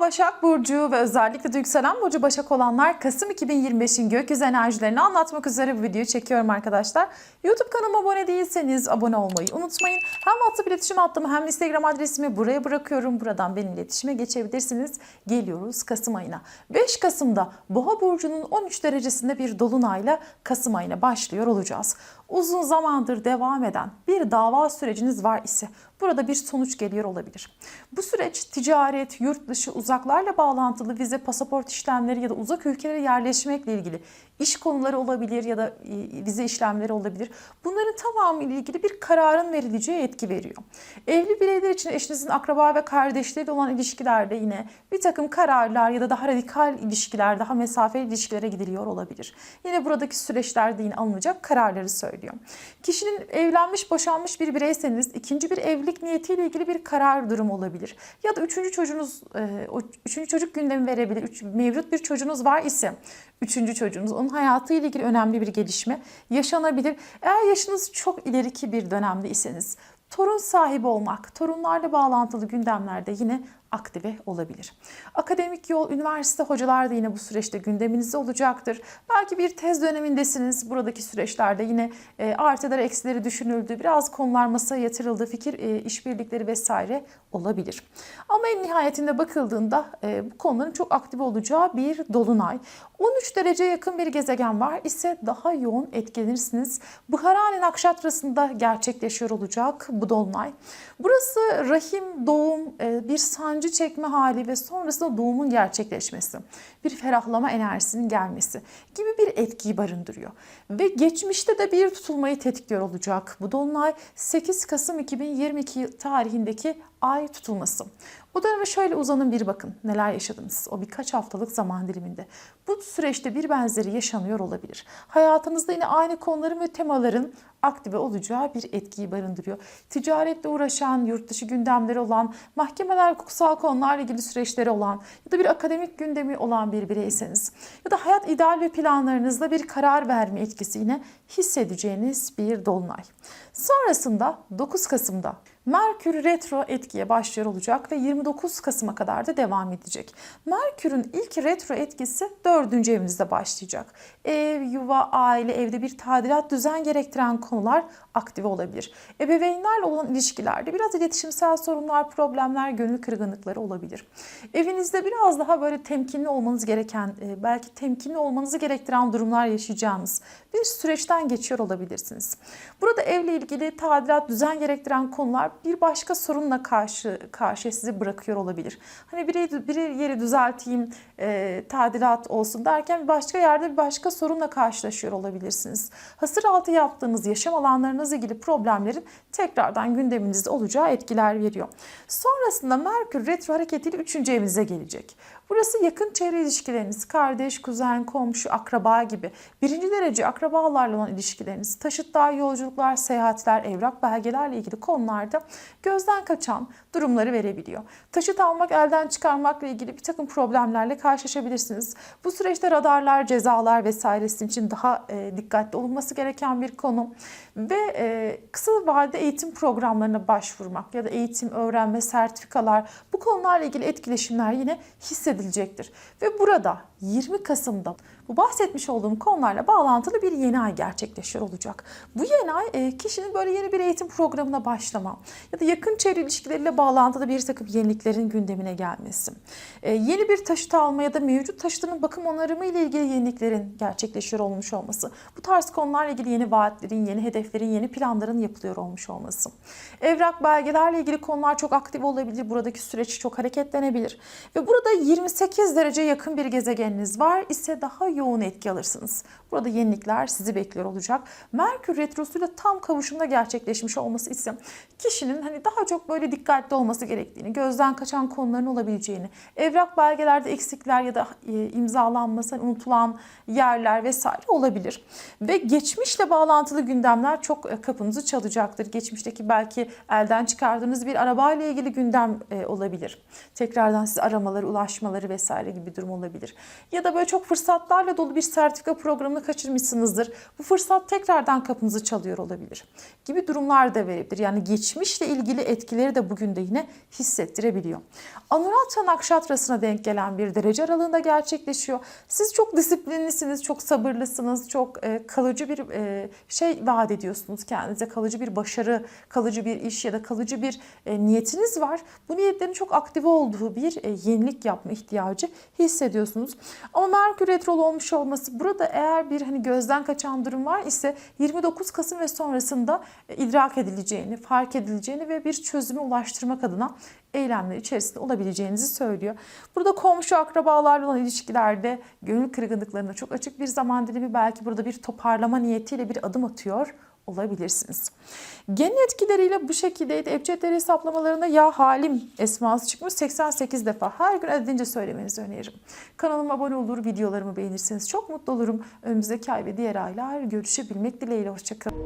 Başak Burcu ve özellikle yükselen Burcu Başak olanlar Kasım 2025'in gökyüzü enerjilerini anlatmak üzere bu videoyu çekiyorum arkadaşlar. YouTube kanalıma abone değilseniz abone olmayı unutmayın. Hem WhatsApp iletişim hattımı hem Instagram adresimi buraya bırakıyorum. Buradan benim iletişime geçebilirsiniz. Geliyoruz Kasım ayına. 5 Kasım'da Boğa Burcu'nun 13 derecesinde bir dolunayla Kasım ayına başlıyor olacağız. Uzun zamandır devam eden bir dava süreciniz var ise burada bir sonuç geliyor olabilir. Bu süreç ticaret, yurt dışı, uzaklarla bağlantılı vize, pasaport işlemleri ya da uzak ülkelere yerleşmekle ilgili iş konuları olabilir ya da e, vize işlemleri olabilir. Bunların tamamı ile ilgili bir kararın verileceği etki veriyor. Evli bireyler için eşinizin akraba ve kardeşleriyle olan ilişkilerde yine bir takım kararlar ya da daha radikal ilişkiler, daha mesafeli ilişkilere gidiliyor olabilir. Yine buradaki süreçlerde yine alınacak kararları söylüyor. Kişinin evlenmiş, boşanmış bir bireyseniz ikinci bir evlilik niyetiyle ilgili bir karar durumu olabilir. Ya da üçüncü çocuğunuz, e, üçüncü çocuk gündemi verebilir. Üç, mevcut bir çocuğunuz var ise üçüncü çocuğunuz onun hayatıyla ilgili önemli bir gelişme yaşanabilir. Eğer yaşınız çok ileriki bir dönemde iseniz torun sahibi olmak, torunlarla bağlantılı gündemlerde yine aktive olabilir. Akademik yol, üniversite hocalar da yine bu süreçte gündeminizde olacaktır. Belki bir tez dönemindesiniz. Buradaki süreçlerde yine e, artıları eksileri düşünüldü. Biraz konular masaya yatırıldı. Fikir e, işbirlikleri vesaire olabilir. Ama en nihayetinde bakıldığında e, bu konuların çok aktif olacağı bir dolunay. 13 derece yakın bir gezegen var ise daha yoğun etkilenirsiniz. Buharani nakşatrasında gerçekleşiyor olacak bu dolunay. Burası rahim, doğum, e, bir sancı çekme hali ve sonrasında doğumun gerçekleşmesi, bir ferahlama enerjisinin gelmesi gibi bir etkiyi barındırıyor. Ve geçmişte de bir tutulmayı tetikliyor olacak. Bu dolunay 8 Kasım 2022 tarihindeki ay tutulması. O döneme şöyle uzanın bir bakın neler yaşadınız o birkaç haftalık zaman diliminde. Bu süreçte bir benzeri yaşanıyor olabilir. Hayatınızda yine aynı konuların ve temaların aktive olacağı bir etkiyi barındırıyor. Ticaretle uğraşan, yurt dışı gündemleri olan, mahkemeler, hukuksal konularla ilgili süreçleri olan ya da bir akademik gündemi olan bir bireyseniz ya da hayat ideal ve planlarınızda bir karar verme etkisi yine hissedeceğiniz bir dolunay. Sonrasında 9 Kasım'da Merkür retro etkiye başlıyor olacak ve 29 Kasım'a kadar da devam edecek. Merkür'ün ilk retro etkisi 4. evinizde başlayacak. Ev, yuva, aile, evde bir tadilat, düzen gerektiren konular aktive olabilir. Ebeveynlerle olan ilişkilerde biraz iletişimsel sorunlar, problemler, gönül kırgınlıkları olabilir. Evinizde biraz daha böyle temkinli olmanız gereken, e, belki temkinli olmanızı gerektiren durumlar yaşayacağınız bir süreçten geçiyor olabilirsiniz. Burada evle ilgili tadilat, düzen gerektiren konular bir başka sorunla karşı karşıya sizi bırakıyor olabilir. Hani bir, bir yeri düzelteyim, e, tadilat olsun derken bir başka yerde bir başka sorunla karşılaşıyor olabilirsiniz. Hasır altı yaptığınız yaşam alanlarınızla ilgili problemlerin tekrardan gündeminizde olacağı etkiler veriyor. Sonrasında Merkür retro hareketiyle 3. evinize gelecek. Burası yakın çevre ilişkileriniz, kardeş, kuzen, komşu, akraba gibi birinci derece akrabalarla olan ilişkileriniz, taşıtlar, yolculuklar, seyahatler, evrak, belgelerle ilgili konularda gözden kaçan durumları verebiliyor. Taşıt almak, elden çıkarmakla ilgili bir takım problemlerle karşılaşabilirsiniz. Bu süreçte radarlar, cezalar vesairesi için daha e, dikkatli olunması gereken bir konu ve e, kısa vadede eğitim programlarına başvurmak ya da eğitim, öğrenme, sertifikalar bu konularla ilgili etkileşimler yine hissedilecektir. Ve burada 20 Kasım'da bu bahsetmiş olduğum konularla bağlantılı bir yeni ay gerçekleşiyor olacak. Bu yeni ay e, kişinin böyle yeni bir eğitim programına başlama ya da yakın çevre ilişkileriyle bağlantılı bir takım yeniliklerin gündemine gelmesi. E, yeni bir taşıt alma ya da mevcut taşıtının bakım onarımı ile ilgili yeniliklerin gerçekleşiyor olmuş olması. Bu tarz konularla ilgili yeni vaatlerin, yeni hedeflerin, yeni planların yapılıyor olmuş olması. Evrak, belgelerle ilgili konular çok aktif olabilir. Buradaki süreç çok hareketlenebilir. Ve burada 28 derece yakın bir gezegeniniz var ise daha yoğun etki alırsınız. Burada yenilikler sizi bekliyor olacak. Merkür retrosuyla tam kavuşumda gerçekleşmiş olması ise kişinin hani daha çok böyle dikkatli olması gerektiğini, gözden kaçan konuların olabileceğini, evrak belgelerde eksikler ya da e, imzalanması, hani unutulan yerler vesaire olabilir. Ve geçmişle bağlantılı gündemler çok e, kapınızı çalacaktır. Geçmişteki belki elden çıkardığınız bir arabayla ilgili gündem e, olabilir. Tekrardan size aramaları, ulaşmaları vesaire gibi bir durum olabilir. Ya da böyle çok fırsatlarla fırsatlarla dolu bir sertifika programını kaçırmışsınızdır. Bu fırsat tekrardan kapınızı çalıyor olabilir. Gibi durumlar da verebilir. Yani geçmişle ilgili etkileri de bugün de yine hissettirebiliyor. Anuratya Nakşatrası'na denk gelen bir derece aralığında gerçekleşiyor. Siz çok disiplinlisiniz, çok sabırlısınız, çok e, kalıcı bir e, şey vaat ediyorsunuz kendinize. Kalıcı bir başarı, kalıcı bir iş ya da kalıcı bir e, niyetiniz var. Bu niyetlerin çok aktive olduğu bir e, yenilik yapma ihtiyacı hissediyorsunuz. Ama Merkür Retrolu olmuş olması burada eğer bir hani gözden kaçan durum var ise 29 Kasım ve sonrasında e, idrak edileceğini, fark edileceğini ve bir çözüme ulaştırmak adına eylemler içerisinde olabileceğinizi söylüyor. Burada komşu akrabalarla olan ilişkilerde gönül kırgınlıklarına çok açık bir zaman dilimi belki burada bir toparlama niyetiyle bir adım atıyor olabilirsiniz. Genel etkileriyle bu şekildeydi. Ebcedleri hesaplamalarında ya halim esması çıkmış 88 defa. Her gün adedince söylemenizi öneririm. Kanalıma abone olur, videolarımı beğenirseniz çok mutlu olurum. Önümüzdeki ay ve diğer aylar görüşebilmek dileğiyle. Hoşçakalın.